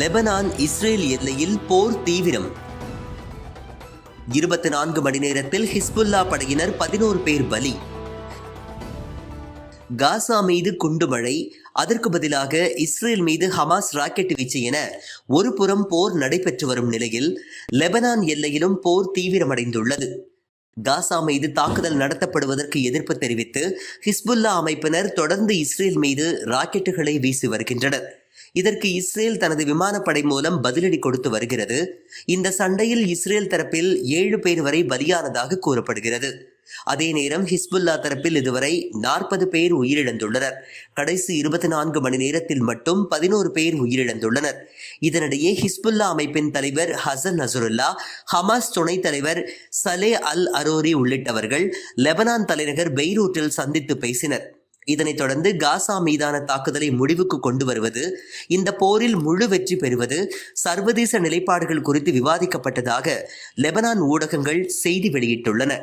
Lebanon Israel எல்லையில் போர் தீவிரம். இருபத்தி நான்கு மணி நேரத்தில் ஹிஸ்புல்லா படையினர் பதினோரு பேர் பலி. காசா மீது குண்டு மழை அதற்கு பதிலாக இஸ்ரேல் மீது ஹமாஸ் ராக்கெட் வீச்சு என ஒரு புறம் போர் நடைபெற்று வரும் நிலையில் லெபனான் எல்லையிலும் போர் தீவிரமடைந்துள்ளது. காசா மீது தாக்குதல் நடத்தப்படுவதற்கு எதிர்ப்பு தெரிவித்து ஹிஸ்புல்லா அமைப்பினர் தொடர்ந்து இஸ்ரேல் மீது ராக்கெட்டுகளை வீசி வருகின்றனர். இதற்கு இஸ்ரேல் தனது விமானப்படை மூலம் பதிலடி கொடுத்து வருகிறது. இந்த சண்டையில் இஸ்ரேல் தரப்பில் ஏழு பேர் வரை பலியானதாக கூறப்படுகிறது. அதே நேரம் ஹிஸ்புல்லா தரப்பில் இதுவரை நாற்பது பேர் உயிரிழந்துள்ளனர். கடைசி இருபத்தி நான்கு மணி நேரத்தில் மட்டும் பதினோரு பேர் உயிரிழந்துள்ளனர். இதனிடையே ஹிஸ்புல்லா அமைப்பின் தலைவர் ஹசன் நசருல்லா ஹமாஸ் துணைத் தலைவர் சலே அல் அரோரி உள்ளிட்டவர்கள் லெபனான் தலைநகர் பெய்ரூட்டில் சந்தித்து பேசினர். இதனைத் தொடர்ந்து காசா மீதான தாக்குதலை முடிவுக்கு கொண்டு வருவது இந்த போரில் முழு வெற்றி பெறுவது சர்வதேச நிலைப்பாடுகள் குறித்து விவாதிக்கப்பட்டதாக லெபனான் ஊடகங்கள் செய்தி வெளியிட்டுள்ளன.